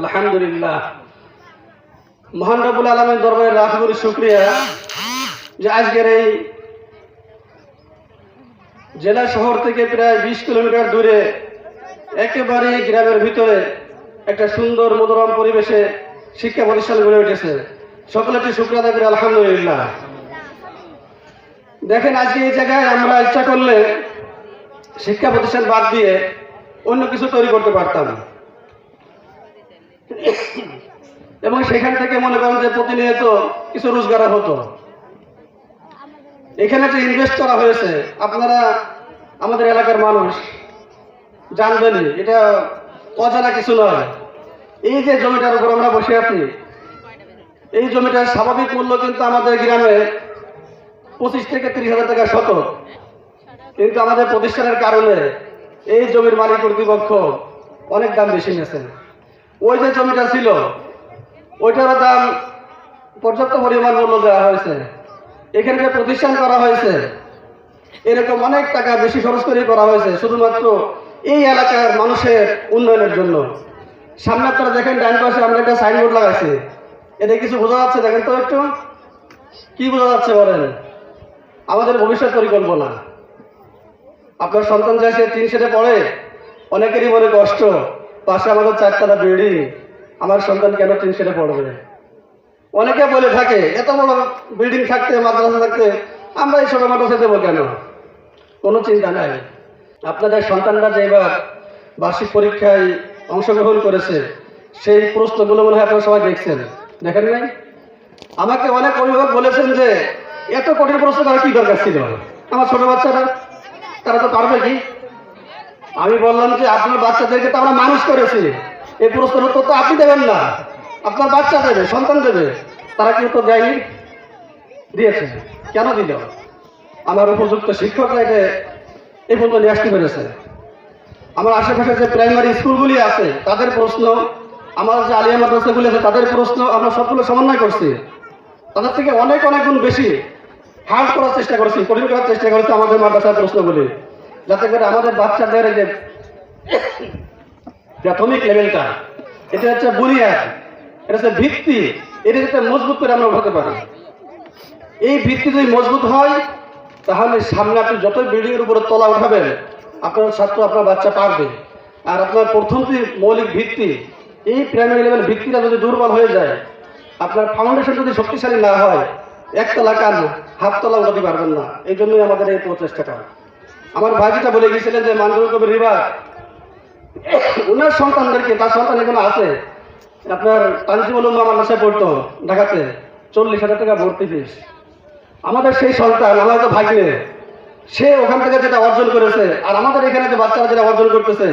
আলহামদুলিল্লাহ। মহান রবুল আলমের দরবারে করি শুক্রিয়া যে আজকের এই জেলা শহর থেকে প্রায় বিশ কিলোমিটার দূরে একেবারে গ্রামের ভিতরে একটা সুন্দর মনোরম পরিবেশে শিক্ষা প্রতিষ্ঠান গড়ে উঠেছে। সকলেটি শুক্রিয়া আদায় আলহামদুলিল্লাহ। দেখেন, আজকে এই জায়গায় আমরা ইচ্ছা করলে শিক্ষা প্রতিষ্ঠান বাদ দিয়ে অন্য কিছু তৈরি করতে পারতাম। এবং সেখান থেকে মনে করেন যে প্রতিনিয়ত কিছু রোজগার হতো এখানে যে ইনভেস্ট করা হয়েছে, আপনারা আমাদের এলাকার মানুষ জানবেনই এটা অজানা কিছু নয়। এই যে জমিটার উপর আমরা বসে আছি, এই জমিটার স্বাভাবিক মূল্য কিন্তু আমাদের গ্রামে পঁচিশ থেকে তিরিশ হাজার টাকা শতক। কিন্তু আমাদের প্রতিষ্ঠানের কারণে এই জমির মালিক কর্তৃপক্ষ অনেক দাম বেশি নিয়েছেন। ওই যে জমিটা ছিল ওইটার দাম পর্যাপ্ত পরিমাণ মূল্য দেওয়া হয়েছে। এখানে যে প্রতিষ্ঠান করা হয়েছে, এরকম অনেক টাকা বেশি খরচ করে করা হয়েছে, শুধুমাত্র এই এলাকার মানুষের উন্নয়নের জন্য। সামনে আপনারা দেখেন, ডান পাশে আমরা একটা সাইনবোর্ড লাগাইছি। এটা কিছু বোঝা যাচ্ছে, দেখেন তো একটু। কি বোঝা যাচ্ছে বলেন? আমাদের ভবিষ্যৎ পরিকল্পনা। আপনার সন্তান যায় সে তিন সেটে পড়ে, অনেকেরই মনে কষ্ট। পাশে আমাদের চারতলা বিল্ডিং আমার সন্তান কেন সেটে পড়বে? অনেকে বলে থাকে, এত বড় বিল্ডিং থাকতে, মাদ্রাসা থাকতে, আমরা এই ছোটো মাদ্রাসা দেবো কেন? কোনো চিন্তা নাই। আপনাদের সন্তানরা যে এবার বার্ষিক পরীক্ষায় অংশগ্রহণ করেছে, সেই প্রশ্নগুলো মনে হয় আপনারা সবাই দেখছেন। দেখেন নাই? আমাকে অনেক অভিভাবক বলেছেন যে, এত কঠিন প্রশ্ন তারা কি দরকার ছিল? আমার ছোট বাচ্চারা, তারা তো পারবে কি? আমি বললাম যে আপনার বাচ্চাদেরকে তো আমরা মানুষ করেছি। এই উত্তর তো আপনি দেবেন না। আপনার বাচ্চা দেবে, সন্তান দেবে। তারা কিন্তু দেয়নি দিয়েছে। কেন দিল? আমার উপযুক্ত শিক্ষকরা এটা এই পর্যন্ত নিয়ে আসতে পেরেছে। আমার আশেপাশে যে প্রাইমারি স্কুলগুলি আছে, তাদের প্রশ্ন, আমার যে আলিয়া মাদ্রাসাগুলি আছে, তাদের প্রশ্ন আমরা সবগুলো সমন্বয় করছি। তাদের থেকে অনেক অনেক গুণ বেশি হার্ড করার চেষ্টা করেছি, কঠিন করার চেষ্টা করেছি আমাদের মাদ্রাসার প্রশ্নগুলি। যাতে করে আমাদের বাচ্চাদের যে প্রাথমিক লেভেলটা, এটা হচ্ছে বুনিয়াদ এটা হচ্ছে ভিত্তি, এটা যাতে মজবুত করে আমরা উঠাতে পারি। এই ভিত্তি যদি মজবুত হয়, তাহলে সামনে আপনি যতই বিল্ডিং এর উপরে তলা উঠাবেন, আপনার ছাত্র আপনার বাচ্চা পারবে। আর আপনার প্রথম যে মৌলিক ভিত্তি, এই প্রাইমারি লেভেল ভিত্তিটা যদি দুর্বল হয়ে যায়, আপনার ফাউন্ডেশন যদি শক্তিশালী না হয়, একতলা কান হাফতলা উঠাতে পারবেন না। এই জন্যই আমাদের এই প্রচেষ্টাটা। আমার ভাই যেটা বলে গিয়েছিলেন যে মানজুর কবির রিবা ওনার সন্তানদেরকে, তার সন্তান এখানে আছে। আপনার তানজিমুল উল্লাহ মাদ্রাসায় পড়তো, ঢাকাতে। চল্লিশ হাজার টাকা ভর্তি ফিস আমাদের সেই সন্তান, আমার তো ভাগ্যে সে ওখান থেকে যেটা অর্জন করেছে, আর আমাদের এখানে যে বাচ্চারা যেটা অর্জন করতেছে,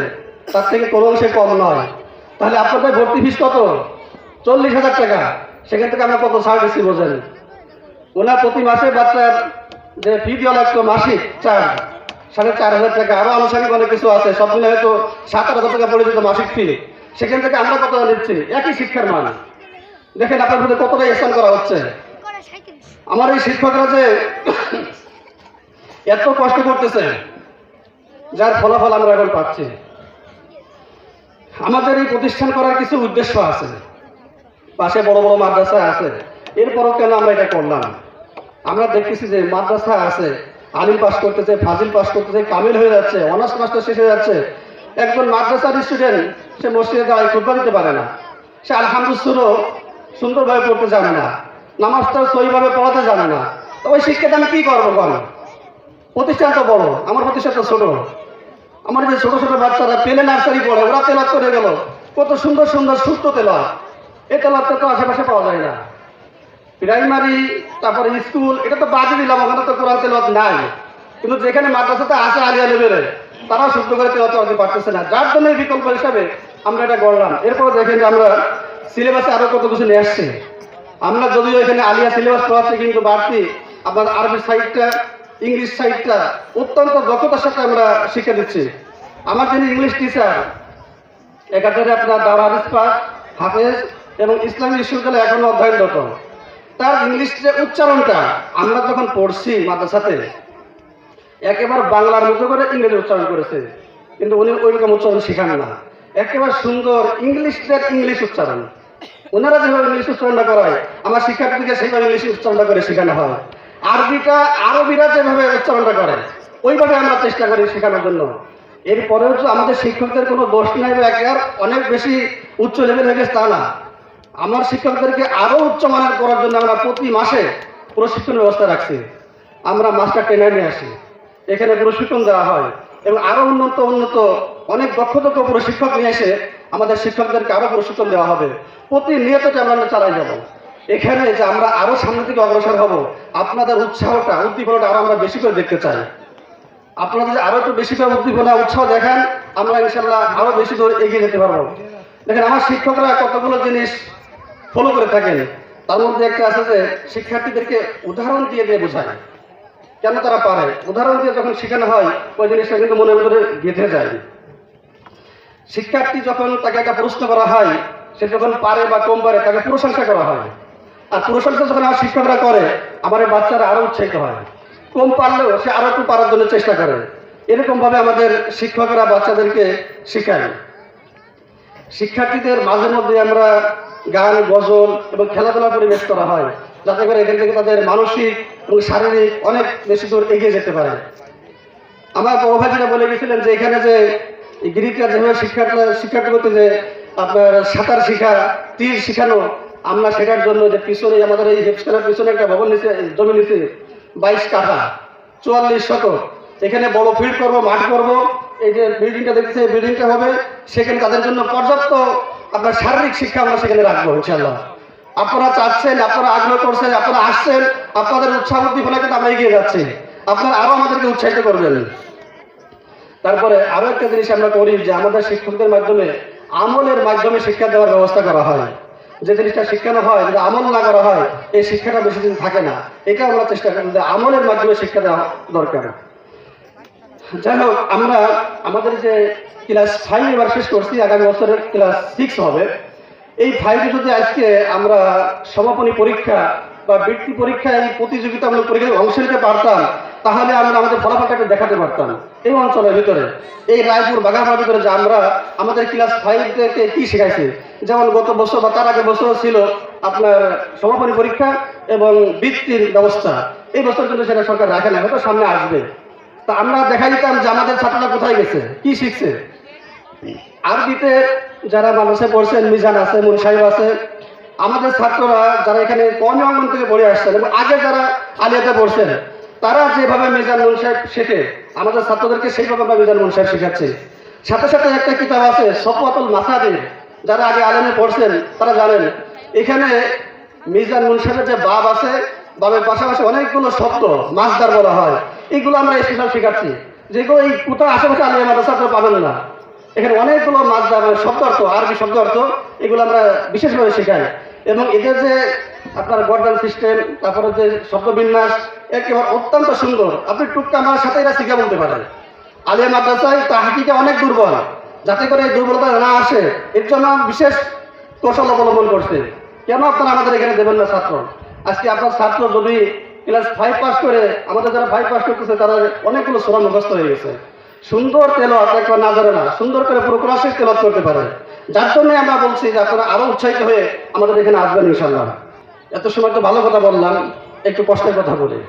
তার থেকে কোনো অংশে কম নয়। তাহলে আপনাদের ভর্তি ফিস কত? চল্লিশ হাজার টাকা। সেখান থেকে আমরা কত ছাড় দিচ্ছি বোঝেন? ওনার প্রতি মাসে বাচ্চার যে ফি দেওয়া লাগতো, মাসিক চার। সাড়ে চার হাজার টাকা। আরও আনুষঙ্গিক অনেক কিছু আছে, সব মিলে হয়তো সাত আট হাজার টাকা পড়ে যেত মাসিক ফি সেখান থেকে আমরা কত নিচ্ছি? একই শিক্ষার মান। দেখেন আপনার মধ্যে কতটা স্থান করা হচ্ছে। আমার এই শিক্ষকরা যে এত কষ্ট করতেছে, যার ফলাফল আমরা এখন পাচ্ছি। আমাদের এই প্রতিষ্ঠান করার কিছু উদ্দেশ্য আছে। পাশে বড় বড় মাদ্রাসা আছে। এরপরও কেন আমরা এটা করলাম? আমরা দেখতেছি যে মাদ্রাসা আছে আলিম পাস করতেছে ফাজিল পাস করতেছে কামিল হয়ে যাচ্ছে অনার্স মাস্টার শেষ হয়ে যাচ্ছে। একজন মাদ্রাসার স্টুডেন্ট সে মসজিদে দাঁড়ায় খুববা দিতে পারে না। সে আলহামদুসুরও সুন্দরভাবে পড়তে জানে না। নামাজটা সহিভাবে পড়াতে জানে না। তো ওই শিক্ষাটা আমি কি করব বল? প্রতিষ্ঠান তো বড়, আমার প্রতিষ্ঠান তো ছোট। আমার যে ছোট ছোট বাচ্চারা পেলে নার্সারি পড়ে, ওরা তেলাত করে গেল। কত সুন্দর সুন্দর সুস্থ তেলাত এ তেলাতটা তো আশেপাশে পাওয়া যায় না। প্রাইমারি তারপরে স্কুল এটা তো বাদে দিলাম, ওখানে তো কোরআন তেলাত নাই। কিন্তু যেখানে মাদ্রাসাতে আছে আলিয়া লেভেলে, তারাও শুদ্ধ করে তেলাতে আনতে পারতেছে না। যার জন্য বিকল্প হিসাবে আমরা এটা গড়লাম। এরপর দেখেন যে আমরা সিলেবাসে আরও কত কিছু নিয়ে আসছি। আমরা যদিও এখানে আলিয়া সিলেবাস পড়াচ্ছি, কিন্তু বাড়তি আপনার আরবি সাইডটা ইংলিশ সাইডটা অত্যন্ত দক্ষতার সাথে আমরা শিক্ষা দিচ্ছি। আমার যিনি ইংলিশ টিচার একাধারে আপনার দাওয়া হাফেজ এবং ইসলামী বিশ্ববিদ্যালয়ে এখনও অধ্যয়নরত। তার ইংলিশ যে উচ্চারণটা আমরা যখন পড়ছি মাদ্রাসাতে, একেবারে বাংলার মতো করে ইংরেজি উচ্চারণ করেছে, কিন্তু উনি ওইরকম উচ্চারণ শেখান না। একেবারে সুন্দর ইংলিশদের ইংলিশ উচ্চারণ। ওনারা যেভাবে ইংলিশ উচ্চারণটা করায়, আমার শিক্ষার্থীকে সেইভাবে ইংলিশ উচ্চারণটা করে শেখানো হয়। আরবিটা, আরবিরা যেভাবে উচ্চারণটা করে, ওইভাবে আমরা চেষ্টা করি শেখানোর জন্য। এরপরেও যে আমাদের শিক্ষকদের কোনো দোষ নাই বা অনেক বেশি উচ্চ লেভেল হয়ে গেছে তা না। আমার শিক্ষকদেরকে আরও উচ্চমানের করার জন্য আমরা প্রতি মাসে প্রশিক্ষণ ব্যবস্থা রাখছি। আমরা মাস্টার ট্রেনার নিয়ে আসি। এখানে প্রশিক্ষণ দেওয়া হয় এবং আরও উন্নত উন্নত, অনেক দক্ষ দক্ষ প্রশিক্ষক নিয়ে এসে আমাদের শিক্ষকদেরকে আরও প্রশিক্ষণ দেওয়া হবে। প্রতিনিয়ত যে আমরা চালাই যাব। এখানে যে আমরা আরও সামনের দিকে অগ্রসর হব, আপনাদের উৎসাহটা, উদ্দীপনাটা আরও আমরা বেশি করে দেখতে চাই। আপনারা যদি আরও একটু বেশি করে উদ্দীপনা, উৎসাহ দেখান, আমরা ইনশাল্লাহ আরও বেশি দূর এগিয়ে যেতে পারব। দেখেন, আমার শিক্ষকরা কতগুলো জিনিস ফলো করে থাকেন তার মধ্যে একটা আছে যে, শিক্ষার্থীদেরকে উদাহরণ দিয়ে দিয়ে বোঝায়। কেন তারা পারে? উদাহরণ দিয়ে যখন শেখানো হয়, ওই জিনিসটা কিন্তু মনের ভিতরে গেঁথে যায়। শিক্ষার্থী যখন তাকে একটা প্রশ্ন করা হয়, সে যখন পারে বা কম পারে, তাকে প্রশংসা করা হয়। আর প্রশংসা যখন আমার শিক্ষকরা করে আমার বাচ্চারা আরও উৎসাহিত হয়। কম পারলেও সে আরও একটু পারার জন্য চেষ্টা করে। এরকম ভাবে আমাদের শিক্ষকরা বাচ্চাদেরকে শেখায়। শিক্ষার্থীদের মাঝে মধ্যে আমরা গান, গজল এবং খেলাধুলা পরিবেশ করা হয়। যাতে করে এখান থেকে তাদের মানসিক এবং শারীরিক অনেক বেশি দূর এগিয়ে যেতে পারে। আমার বড় বলে গেছিলেন যে এখানে যে গিরিটা যেভাবে শিক্ষার্থী শিক্ষার্থী করতে যে আপনার সাঁতার শিখা, তীর শিখানো, আমরা সেটার জন্য যে পিছনে আমাদের এই হেপস্কারের পিছনে একটা ভবন নিচে, জমি নিচে বাইশ কাঠা, চুয়াল্লিশ শতক। এখানে বড় ফিল্ড করব, মাঠ করব। এই যে বিল্ডিংটা দেখতেছে এই বিল্ডিংটা হবে। সেখানে তাদের জন্য পর্যাপ্ত আপনার শারীরিক শিক্ষা আমরা সেখানে রাখব ইনশাল্লাহ আপনারা চাচ্ছেন, আপনারা আগ্রহ করছেন, আপনারা আসছেন, আপনাদের উৎসাহ উদ্দীপনা কিন্তু আমরা এগিয়ে যাচ্ছি। আপনারা আরও আমাদেরকে উৎসাহিত করবেন। তারপরে আরও একটা জিনিস আমরা করি যে আমাদের শিক্ষকদের মাধ্যমে, আমলের মাধ্যমে শিক্ষা দেওয়ার ব্যবস্থা করা হয়। যে জিনিসটা শিখানো হয়, যদি আমল না করা হয়, এই শিক্ষাটা বেশি দিন থাকে না। এটা আমরা চেষ্টা করি যে আমলের মাধ্যমে শিক্ষা দেওয়া দরকার। যাই আমরা আমাদের যে ক্লাস ফাইভ এবার শেষ করছি, আগামী বছরের ক্লাস সিক্স হবে। এই ফাইভে যদি আজকে আমরা সমাপনী পরীক্ষা বা বৃত্তি পরীক্ষা এই প্রতিযোগিতামূলক পরীক্ষায় অংশ নিতে পারতাম, তাহলে আমরা আমাদের ফলাফলটাকে দেখাতে পারতাম। এই অঞ্চলের ভিতরে, এই রায়পুর বাগানপাড়ার ভিতরে যে আমরা, আমাদের ক্লাস ফাইভ থেকে কি শেখাইছি? যেমন গত বছর বা তার আগে বছর ছিল আপনার সমাপনী পরীক্ষা এবং বৃত্তির ব্যবস্থা। এই বছর কিন্তু সেটা সরকার রাখে না হয়তো সামনে আসবে। তা আমরা দেখা দিতাম যে আমাদের ছাত্ররা কোথায় গেছে, কি শিখছে। আরবিতে যারা মানুষে পড়ছেন, মিজান আছে, মুন সাহেব আছে, আমাদের ছাত্ররা যারা এখানে কম অঙ্গন থেকে পড়ে আসছেন এবং আগে যারা আলিয়াতে পড়ছেন, তারা যেভাবে মিজান, মুন সাহেব শেখে, আমাদের ছাত্রদেরকে সেইভাবে আমরা মিজান, মুন সাহেব শেখাচ্ছি। সাথে সাথে একটা কিতাব আছে, সফওয়াতুল মাসাদির, যারা আগে আলেমে পড়ছেন, তারা জানেন, এখানে মিজান, মুন সাহেবের যে বাব আছে বাবের পাশাপাশি অনেকগুলো শব্দ, মাছদার বলা হয়, এগুলো আমরা স্পেশাল শেখাচ্ছি। যেগুলো এই কোথাও আশেপাশে আলিয়া মাদ্রাসা পাবেন না। এখানে অনেকগুলো মাছদার মানে শব্দ অর্থ, আরবি শব্দ অর্থ, এগুলো আমরা বিশেষভাবে শেখাই। এবং এদের যে আপনার গর্দান সিস্টেম, তারপরে যে শব্দ বিন্যাস একেবারে অত্যন্ত সুন্দর। আপনি টুকটা আমার সাথে এরা শিখে বলতে পারেন। আলিয়া মাদ্রাসায় তাহাকিটা অনেক দুর্বল। যাতে করে দুর্বলতা না আসে, এর জন্য বিশেষ কৌশল অবলম্বন করছে। কেন আপনারা আমাদের এখানে দেবেন না ছাত্র? আজকে আপনার ছাত্র যদি ক্লাস ফাইভ পাস করে, আমাদের যারা ফাইভ পাস করতেছে, তারা অনেকগুলো সোরা মুখস্থ হয়ে গেছে। সুন্দর তেল একবার না ধরে না, সুন্দর করে পুরো ক্লাসের তেলত করতে পারে যার জন্য আমরা বলছি যে আপনারা আরও উৎসাহিত হয়ে আমাদের এখানে আসবেন ইনশাল্লাহ এত সময় তো ভালো কথা বললাম, একটু কষ্টের কথা বলি।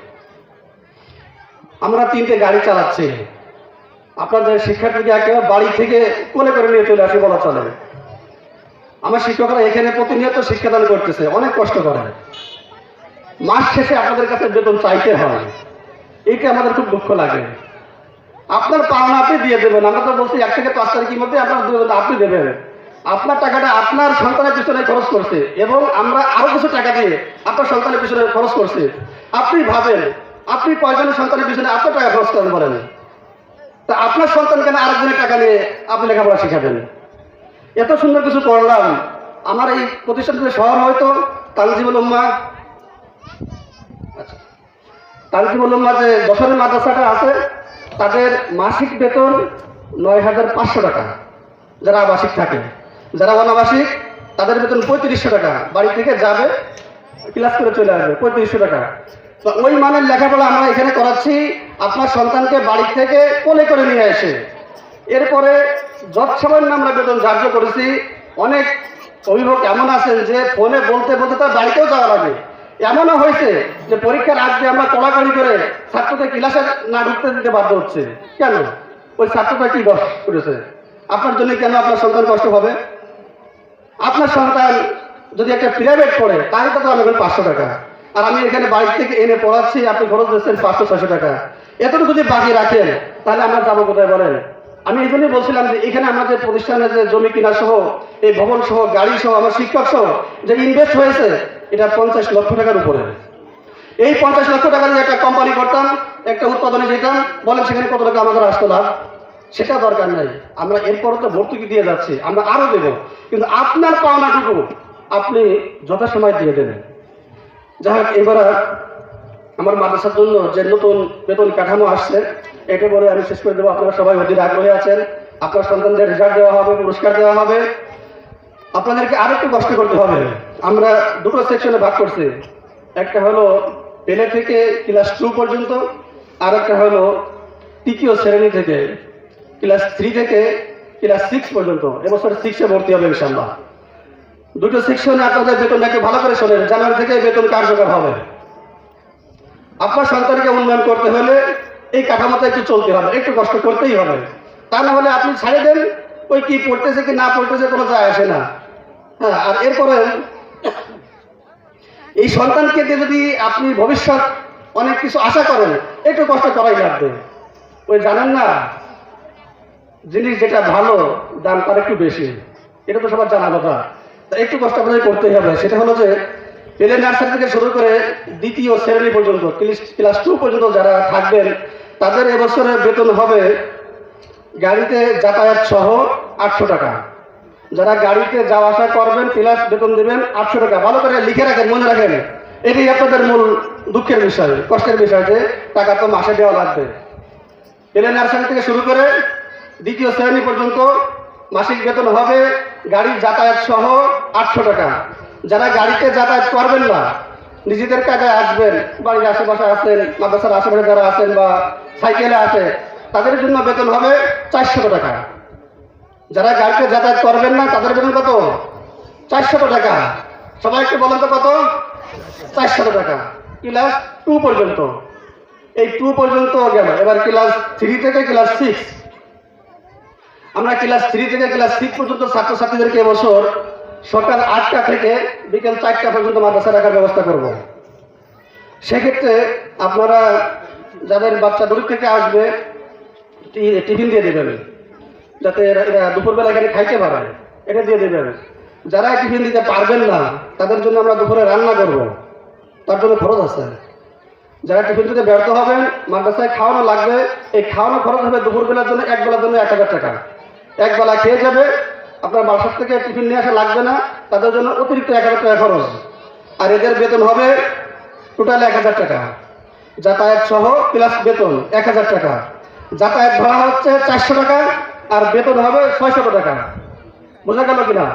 আমরা তিনটে গাড়ি চালাচ্ছি। আপনাদের শিক্ষার্থীকে একেবারে বাড়ি থেকে কোলে করে নিয়ে চলে আসি বলা চলে। আমার শিক্ষকরা এখানে প্রতিনিয়ত শিক্ষাদান করতেছে, অনেক কষ্ট করে। মাস শেষে আপনাদের কাছে বেতন চাইতে হয়। এইটা আমাদের খুব দুঃখ লাগে। আপনার পাওনা আপনি দিয়ে দেবেন। আমরা তো বলছি, এক থেকে পাঁচ তারিখের মধ্যে আপনার আপনি দেবেন। আপনার টাকাটা আপনার সন্তানের পিছনে খরচ করছে এবং আমরা আরও কিছু টাকা দিয়ে আপনার সন্তানের পিছনে খরচ করছি। আপনি ভাবেন, আপনি কয়জনের সন্তানের পিছনে আপনার টাকা খরচ করতে পারেন? তা আপনার সন্তান কেন আরেকজনের টাকা নিয়ে আপনি লেখাপড়া শিখাবেন? এত সুন্দর কিছু করলাম। আমার এই প্রতিষ্ঠান থেকে শহর হয়তো, তানজিবুল উম্মা। আচ্ছা। তানজিবুল উম্মা যে বছরের মাদ্রাসাটা আছে তাদের মাসিক বেতন নয় হাজার পাঁচশো টাকা, যারা আবাসিক থাকে। যারা অনাবাসিক, তাদের বেতন পঁয়ত্রিশশো টাকা। বাড়ি থেকে যাবে ক্লাস করে চলে আসবে, পঁয়ত্রিশশো টাকা। তো ওই মানের লেখাপড়া আমরা এখানে করাচ্ছি, আপনার সন্তানকে বাড়ি থেকে কোলে করে নিয়ে এসে। এরপরে যৎসামান্য আমরা বেতন ধার্য করেছি, অনেক অভিভাবক এমন আছেন যে ফোনে বলতে বলতে তার বাড়িতেও যাওয়া লাগে। এমনও হয়েছে যে পরীক্ষার আগে আমরা কড়াকড়ি করে ছাত্রদের ক্লাসে না ঢুকতে দিতে বাধ্য হচ্ছে। কেন? ওই ছাত্রটা কি করেছে? আপনার জন্য কেন আপনার সন্তান কষ্ট হবে আপনার সন্তান যদি একটা প্রাইভেট পড়ে, তাহলে তো আমি বলি পাঁচশো টাকা। আর আমি এখানে বাড়ি থেকে এনে পড়াচ্ছি, আপনি খরচ দিচ্ছেন পাঁচশো ছশো টাকা। এতটুকু যদি বাকি রাখেন, তাহলে আমরা যাব কোথায় বলেন? আমি এই জন্যই বলছিলাম যে এখানে আমাদের প্রতিষ্ঠানের যে জমি কিনা সহ, এই ভবন সহ, গাড়ি সহ, আমার শিক্ষক সহ, যে ইনভেস্ট হয়েছে, এটা পঞ্চাশ লক্ষ টাকার উপরে। এই পঞ্চাশ লক্ষ টাকা দিয়ে একটা কোম্পানি করতাম, একটা উৎপাদনে যেতাম, বলেন সেখানে কত টাকা আমাদের আসতো লাভ? সেটা দরকার নাই। আমরা এরপরও তো ভর্তুকি দিয়ে যাচ্ছি, আমরা আরও দেব। কিন্তু আপনার পাওনাটুকু আপনি যথাসময় দিয়ে দেবেন। যাই হোক, এবার আমার মাদ্রাসার জন্য যে নতুন বেতন কাঠামো আসছে এটা বলে আমি শেষ করে দেবো। আপনারা সবাই অধীর আগ্রহী আছেন। আপনার সন্তানদের রেজাল্ট দেওয়া হবে, পুরস্কার দেওয়া হবে। আপনাদেরকে আরেকটু কষ্ট করতে হবে। আমরা দুটো সেকশনে ভাগ করছি। একটা হলো পেলে থেকে ক্লাস টু পর্যন্ত, আর একটা হলো তৃতীয় শ্রেণি থেকে ক্লাস থ্রি থেকে ক্লাস সিক্স পর্যন্ত। এবছর সিক্সে ভর্তি হবে ইনশাল্লাহ দুটো সেকশনে আপনাদের বেতনটাকে ভালো করে শোনেন। জানুয়ারি থেকে বেতন কার্যকর হবে। আপনার সন্তানকে উন্নয়ন করতে হলে এই কাঠামোতে একটু চলতে হবে, একটু কষ্ট করতেই হবে। তা না হলে আপনি ছেড়ে দেন, ওই কি পড়তেছে কি না পড়তেছে কোনো যায় আসে না। হ্যাঁ আর এরপরে এই সন্তানকে যদি আপনি ভবিষ্যৎ অনেক কিছু আশা করেন, একটু কষ্ট করাই লাগবে। ওই জানেন না, জিনিস যেটা ভালো, দাম তার একটু বেশি। এটা তো সবার জানা কথা। তা একটু কষ্ট আপনাদের করতেই হবে। সেটা হলো যে, প্লে নার্সারি থেকে শুরু করে দ্বিতীয় শ্রেণি পর্যন্ত ক্লাস টু পর্যন্ত যারা থাকবেন তাদের এবছরের বেতন হবে গাড়িতে যাতায়াত সহ আটশো টাকা। যারা গাড়িতে যাওয়া আসা করবেন প্লাস বেতন দেবেন, আটশো টাকা। ভালো করে লিখে রাখেন, মনে রাখেন, এটাই আপনাদের মূল দুঃখের বিষয়, কষ্টের বিষয় যে টাকা তো মাসে দেওয়া লাগবে। প্লে নার্সারি থেকে শুরু করে দ্বিতীয় শ্রেণি পর্যন্ত মাসিক বেতন হবে, গাড়ির যাতায়াত সহ আটশো টাকা। যারা গাড়িতে যাতায়াত করবেন না নিজেদের কাজে আসবেন, বাড়ির আশেপাশে আছেন, মাদ্রাসার আশেপাশে যারা আছেন বা সাইকেলে আছে, তাদের জন্য বেতন হবে চারশো টাকা। যারা গাড়িতে যাতায়াত করবেন না, তাদের বেতন কত? চারশত টাকা। সবাই একটু বলেন তো কত? চারশত টাকা। ক্লাস টু পর্যন্ত। এই টু পর্যন্ত গেল। এবার ক্লাস থ্রি থেকে ক্লাস সিক্স আমরা ক্লাস থ্রি থেকে ক্লাস সিক্স পর্যন্ত ছাত্রছাত্রীদেরকে এবছর সকাল আটটা থেকে বিকেল চারটা পর্যন্ত মাদ্রাসা রাখার ব্যবস্থা করব। সেক্ষেত্রে আপনারা যাদের বাচ্চা দূর থেকে আসবে টিফিন দিয়ে দেবেন, যাতে এরা দুপুরবেলা এখানে খাইতে পারে। এটা দিয়ে দেবেন। যারা টিফিন দিতে পারবেন না, তাদের জন্য আমরা দুপুরে রান্না করব। তার জন্য খরচ আছে। যারা টিফিন দিতে ব্যর্থ হবেন, মাদ্রাসায় খাওয়ানো লাগবে, এই খাওয়ানো খরচ হবে দুপুরবেলার জন্য এক বেলার জন্য এক হাজার টাকা। এক বেলা খেয়ে যাবে আপনার বাসার থেকে টিফিন নিয়ে আসা লাগবে না, তাদের জন্য অতিরিক্ত এক হাজার টাকা খরচ। আর এদের বেতন হবে টোটাল এক হাজার টাকা। যাতায়াত সহ প্লাস বেতন এক হাজার টাকা। যাতায়াত ভাড়া হচ্ছে চারশো টাকা আর বেতন হবে ছয়শত টাকা। বোঝা গেল কিনা?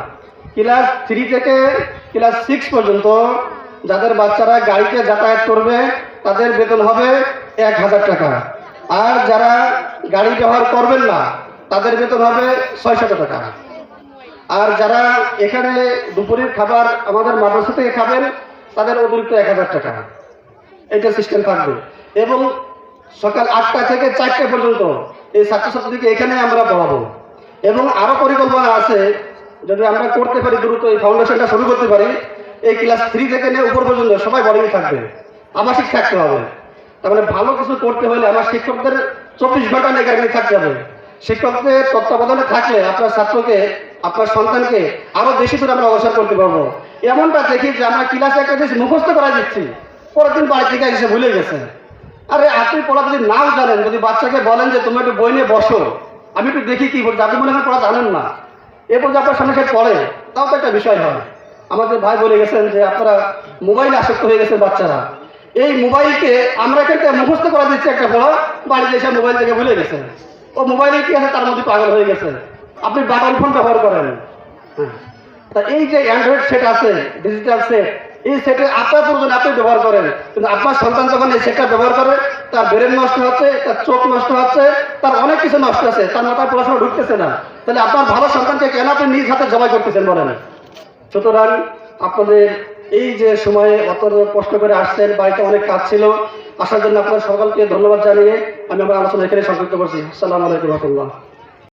ক্লাস থ্রি থেকে ক্লাস সিক্স পর্যন্ত যাদের বাচ্চারা গাড়িতে যাতায়াত করবে, তাদের বেতন হবে এক হাজার টাকা। আর যারা গাড়ি ব্যবহার করবেন না, তাদের বেতন হবে ছয়শত টাকা। আর যারা এখানে দুপুরের খাবার আমাদের মাদ্রাসা থেকে খাবেন, তাদের অতিরিক্ত এক হাজার টাকা। এটা সিস্টেম থাকবে। এবং সকাল আটটা থেকে চারটে পর্যন্ত এই ছাত্রছাত্রীকে এখানে আমরা পড়াবো। এবং আরও পরিকল্পনা আছে, যদি আমরা করতে পারি দ্রুত এই ফাউন্ডেশনটা শুরু করতে পারি, এই ক্লাস থ্রি থেকে নিয়ে উপর পর্যন্ত সবাই বডিং থাকবে। আবাসিক থাকতে হবে। তার মানে ভালো কিছু করতে হলে আমার শিক্ষকদের চব্বিশ ঘণ্টা নিগরানি থাকতে হবে। শিক্ষকদের তত্ত্বাবধানে থাকলে আপনার ছাত্রকে আপনার সন্তানকে আরও বেশি করে আমরা অবসর করতে পারব। এমনটা দেখি যে আমরা ক্লাসে একটা জিনিস মুখস্থ করা দিচ্ছি। পরের দিন বাড়ি থেকে এসে ভুলে গেছে। আরে, আপনি পড়া যদি নাও জানেন, যদি বাচ্চাকে বলেন যে তুমি একটু বই নিয়ে বসো, আমি একটু দেখি কি বলছি আপনি মনে হয় পড়া জানেন না। এরপর যে আপনার সামনে সে পড়ে, তাও তো একটা বিষয় হয়। আমাদের ভাই বলে গেছেন যে আপনারা মোবাইলে আসক্ত হয়ে গেছেন বাচ্চারা। এই মোবাইলকে আমরা থেকে মুখস্থ করা দিচ্ছি একটা পড়া বাড়িতে এসে মোবাইল থেকে ভুলে গেছে। ও মোবাইলে কি আছে তার মধ্যে পাগল হয়ে গেছে। আপনি বাটন ফোন ব্যবহার করেন। তা এই যে অ্যান্ড্রয়েড সেট আছে ডিজিটাল সেট এই সেটে আপনার প্রয়োজন আপনি ব্যবহার করেন। কিন্তু আপনার সন্তান যখন এই সেটটা ব্যবহার করে, তার ব্রেন নষ্ট হচ্ছে, তার চোখ নষ্ট হচ্ছে, তার অনেক কিছু নষ্ট আছে, তার মাথায় পড়াশোনা ঢুকতেছে না। তাহলে আপনার ভালো সন্তানকে কেন আপনি নিজ হাতে জবাই করতেছেন বলেন? সুতরাং আপনাদের এই যে সময়ে অত কষ্ট করে আসছেন, বাড়িতে অনেক কাজ ছিল, আসার জন্য আপনার সকলকে ধন্যবাদ জানিয়ে আমি আমার আলোচনা এখানে সংযুক্ত করছি। আসসালামু আলাইকুম রহমতুল্লাহ।